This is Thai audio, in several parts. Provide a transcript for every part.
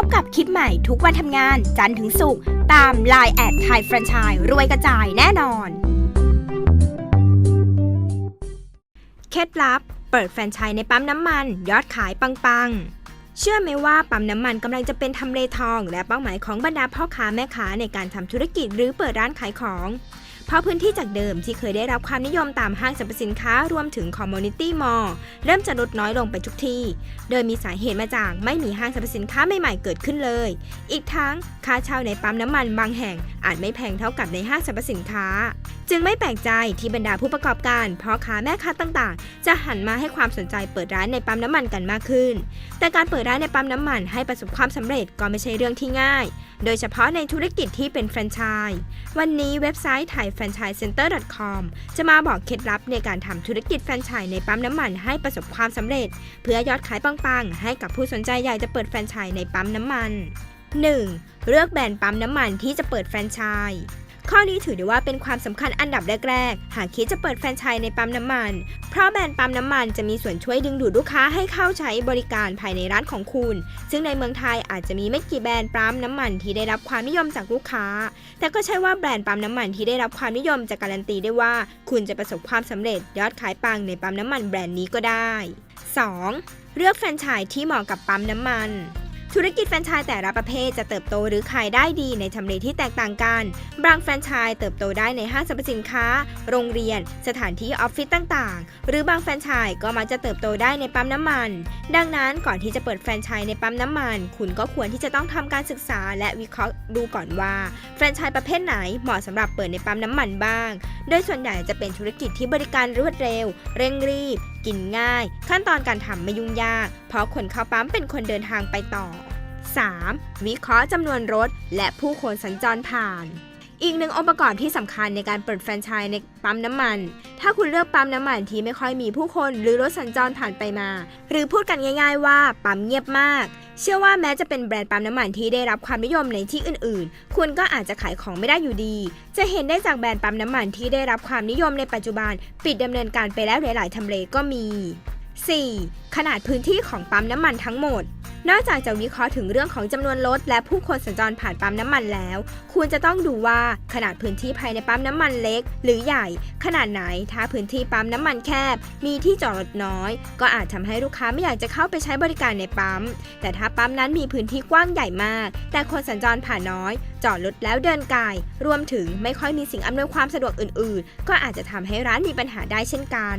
บกับคลิปใหม่ทุกวันทำงาน จันทร์ถึงศุกร์ตาม Line แอดไทยแฟรนไชส์รวยกระจายแน่นอน เคล็ดลับ เปิดแฟรนไชส์ในปั๊มน้ำมัน ยอดขายปังๆเชื่อไหมว่าปั๊มน้ำมันกำลังจะเป็นทำเลทอง และเป้าหมายของบรรดาพ่อค้าแม่ค้าในการทำธุรกิจหรือเปิดร้านขายของ เพราะพื้นที่จากเดิมที่เคยได้รับความนิยมตามห้างสรรพสินค้ารวมถึงคอมมูนิตี้มอลล์เริ่มจะลดน้อยลงไปทุกที่โดยมีสาเหตุมาจากไม่มีห้างสรรพสินค้าใหม่ๆเกิดขึ้นเลย อีกทั้งค่าเช่าในปั๊มน้ำมันบางแห่งอาจไม่แพงเท่ากับในห้างสรรพสินค้า จึงไม่แปลกใจที่บรรดาผู้ประกอบการพ่อค้าแม่ค้าต่างๆ จะหันมาให้ความสนใจเปิดร้านในปั๊มน้ำมันกันมากขึ้น แต่การเปิดร้านในปั๊มน้ำมันให้ประสบความสำเร็จก็ไม่ใช่เรื่องที่ง่าย โดยเฉพาะในธุรกิจที่เป็นแฟรนไชส์วันนี้เว็บไซต์ไทยแฟรนไชส์เซ็นเตอร์ .com จะมาบอกเคล็ดลับในการทำธุรกิจแฟรนไชส์ในปั๊มน้ำมันให้ประสบความสำเร็จ เพื่อยอดขายปังๆ ให้กับผู้สนใจอยากจะเปิดแฟรนไชส์ในปั๊มน้ำมัน 1. เลือกแบรนด์ปั๊มน้ำมันที่จะเปิดแฟรนไชส์ ข้อนี้ถือได้ว่าเป็นความสำคัญอันดับแรกๆ หากคิดจะเปิดแฟรนไชส์ในปั๊มน้ำมัน เพราะแบรนด์ปั๊มน้ำมันจะมีส่วนช่วยดึงดูดลูกค้าให้เข้าใช้บริการภายในร้านของคุณ ซึ่งในเมืองไทยอาจจะมีไม่กี่แบรนด์ปั๊มน้ำมันที่ได้รับความนิยมจากลูกค้า แต่ก็ใช่ว่าแบรนด์ปั๊มน้ำมันที่ได้รับความนิยมจะการันตีได้ว่า คุณจะประสบความสำเร็จยอดขายปังในปั๊มน้ำมันแบรนด์นี้ก็ได้ 2. เลือกแฟรนไชส์ที่เหมาะกับปั๊มน้ำมัน ธุรกิจแฟรนไชส์แต่ละประเภทจะเติบโตหรือขายได้ดีในทำเลที่แตกต่างกัน บางแฟรนไชส์เติบโตได้ในห้างสรรพสินค้า โรงเรียน สถานที่ออฟฟิศต่างๆ หรือบางแฟรนไชส์ก็มักจะเติบโตได้ในปั๊มน้ำมัน ดังนั้นก่อนที่จะเปิดแฟรนไชส์ในปั๊มน้ำมัน คุณก็ควรที่จะต้องทำการศึกษาและวิเคราะห์ดูก่อนว่าแฟรนไชส์ประเภทไหนเหมาะสำหรับเปิดในปั๊มน้ำมันบ้าง โดยส่วนใหญ่จะเป็นธุรกิจที่บริการรวดเร็ว เร่งรีบ กินง่าย ขั้นตอนการทำไม่ยุ่งยาก เพราะคนเข้าปั๊มเป็นคนเดินทางไปต่อ 3. วิเคราะห์จำนวนรถ และผู้คนสัญจรผ่าน อีกหนึ่งองค์ประกอบที่สำคัญในการเปิดแฟรนไชส์ในปั๊มน้ำมัน ถ้าคุณเลือกปั๊มน้ำมันที่ไม่ค่อยมีผู้คนหรือรถสัญจรผ่านไปมา หรือพูดกันง่าย ๆ ว่าปั๊มเงียบมาก เชื่อว่าแม้จะเป็นแบรนด์ปั๊มน้ำมันที่ได้รับความนิยมในที่อื่นๆ คุณก็อาจจะขายของไม่ได้อยู่ดี จะเห็นได้จากแบรนด์ปั๊มน้ำมันที่ได้รับความนิยมในปัจจุบัน ปิดดำเนินการไปแล้วหลายๆทำเลก็มี 4. ขนาดพื้นที่ของปั๊มน้ำมันทั้งหมด นอกจากจะวิเคราะห์ถึงเรื่องของจำนวนรถและผู้คนสัญจรผ่านปั๊มน้ำมันแล้วคุณจะต้องดูว่าขนาดพื้นที่ภายในปั๊มน้ำมันเล็ก หรือใหญ่ ขนาดไหน ถ้าพื้นที่ปั๊มน้ำมันแคบ มีที่จอดรถน้อย ก็อาจทำให้ลูกค้าไม่อยากจะเข้าไปใช้บริการในปั๊ม แต่ถ้าปั๊มนั้นมีพื้นที่กว้างใหญ่มาก แต่คนสัญจรผ่านน้อย จอดรถแล้วเดินไกลรวมถึงไม่ค่อยมีสิ่งอำนวยความสะดวกอื่น ๆ ก็อาจจะทำให้ร้านมีปัญหาได้เช่นกัน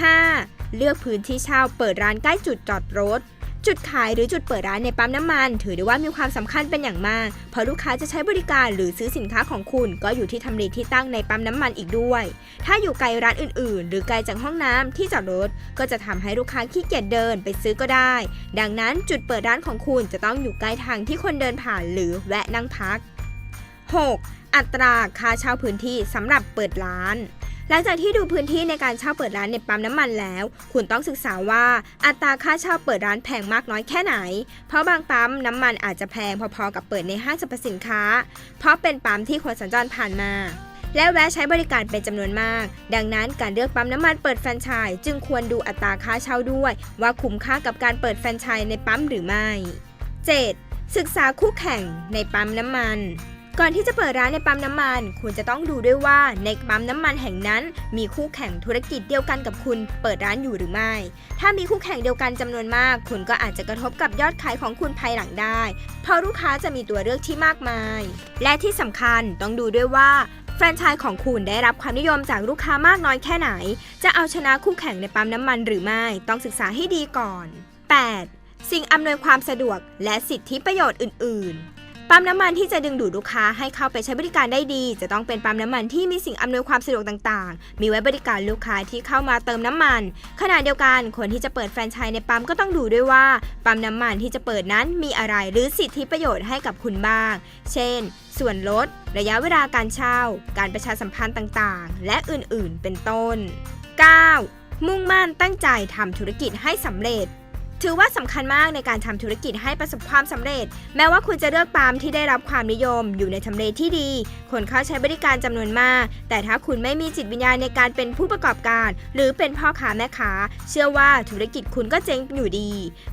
5. เลือกพื้นที่เช่าเปิดร้านใกล้จุดจอดรถ จุดขายหรือจุดเปิดร้านในปั๊มน้ำมัน ถือได้ว่ามีความสำคัญเป็นอย่างมาก เพราะลูกค้าจะใช้บริการหรือซื้อสินค้าของคุณ ก็อยู่ที่ทำเลที่ตั้งในปั๊มน้ำมันอีกด้วย ถ้าอยู่ไกลร้านอื่น ๆ หรือไกลจากห้องน้ำที่จอดรถก็จะทำให้ลูกค้าขี้เกียจเดินไปซื้อก็ได้ ดังนั้นจุดเปิดร้านของคุณจะต้องอยู่ใกล้ทางที่คนเดินผ่านหรือแวะนั่งพัก 6. อัตราค่าเช่าพื้นที่สำหรับเปิดร้าน หลังจากที่ดูพื้นที่ในการเช่าเปิดร้านในปั๊มน้ำมันแล้ว คุณต้องศึกษาว่าอัตราค่าเช่าเปิดร้านแพงมากน้อยแค่ไหน เพราะบางปั๊มน้ำมันอาจจะแพงพอๆกับเปิดในห้างสรรพสินค้า เพราะเป็นปั๊มที่คนสัญจรผ่านมาและแวะใช้บริการเป็นจำนวนมาก ดังนั้นการเลือกปั๊มน้ำมันเปิดแฟรนไชส์จึงควรดูอัตราค่าเช่าด้วย ว่าคุ้มค่ากับการเปิดแฟรนไชส์ในปั๊มหรือไม่ 7. ศึกษาคู่แข่งในปั๊มน้ำมัน ก่อนที่จะเปิดร้านในปั๊มน้ำมัน คุณจะต้องดูด้วยว่าในปั๊มน้ำมันแห่งนั้น มีคู่แข่งธุรกิจเดียวกันกับคุณเปิดร้านอยู่หรือไม่ ถ้ามีคู่แข่งเดียวกันจำนวนมาก คุณก็อาจจะกระทบกับยอดขายของคุณภายหลังได้ เพราะลูกค้าจะมีตัวเลือกที่มากมาย และที่สำคัญต้องดูด้วยว่าแฟรนไชส์ของคุณได้รับความนิยมจากลูกค้ามากน้อยแค่ไหน จะเอาชนะคู่แข่งในปั๊มน้ำมันหรือไม่ต้องศึกษาให้ดีก่อน 8. สิ่งอำนวยความสะดวกและสิทธิประโยชน์อื่น ๆ ปั๊มน้ำมันที่จะดึงดูดลูกค้าให้เข้าไปใช้บริการได้ดี จะต้องเป็นปั๊มน้ำมันที่มีสิ่งอำนวยความสะดวกต่างๆ มีไว้บริการลูกค้าที่เข้ามาเติมน้ำมัน ขณะเดียวกันคนที่จะเปิดแฟรนไชส์ในปั๊มก็ต้องดูด้วยว่า ปั๊มน้ำมันที่จะเปิดนั้นมีอะไรหรือสิทธิประโยชน์ให้กับคุณบ้าง เช่น ส่วนลด ระยะเวลาการเช่า การประชาสัมพันธ์ต่างๆ และอื่นๆ เป็นต้น 9. มุ่งมั่นตั้งใจทำธุรกิจให้สำเร็จ ถือว่าสำคัญมากในการทำธุรกิจให้ประสบความสำเร็จ แม้ว่าคุณจะเลือกปั๊มที่ได้รับความนิยม อยู่ในทำเลที่ดี คนเข้าใช้บริการจำนวนมาก แต่ถ้าคุณไม่มีจิตวิญญาณในการเป็นผู้ประกอบการ หรือเป็นพ่อค้าแม่ค้า เชื่อว่าธุรกิจคุณก็เจ๊งอยู่ดี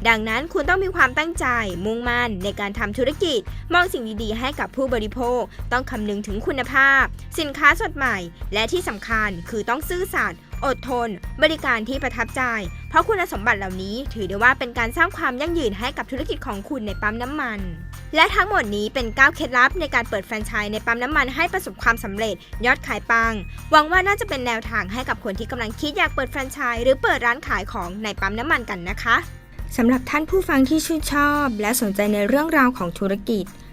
ดังนั้นคุณต้องมีความตั้งใจ มุ่งมั่นในการทำธุรกิจ มองสิ่งดีๆ ให้กับผู้บริโภค ต้องคำนึงถึงคุณภาพ สินค้าสดใหม่ และที่สำคัญคือต้องซื่อสัตย์ อดทน บริการที่ประทับใจ เพราะคุณสมบัติเหล่านี้ถือได้ว่าเป็นการสร้างความยั่งยืนให้กับธุรกิจของคุณในปั๊มน้ำมัน และทั้งหมดนี้เป็นก้าวเคล็ดลับในการเปิดแฟรนไชส์ในปั๊มน้ำมันให้ประสบความสำเร็จยอดขายปัง หวังว่าน่าจะเป็นแนวทางให้กับคนที่กำลังคิดอยากเปิดแฟรนไชส์หรือเปิดร้านขายของในปั๊มน้ำมันกันนะคะสำหรับท่านผู้ฟังที่ชื่นชอบ และสนใจในเรื่องราวของธุรกิจ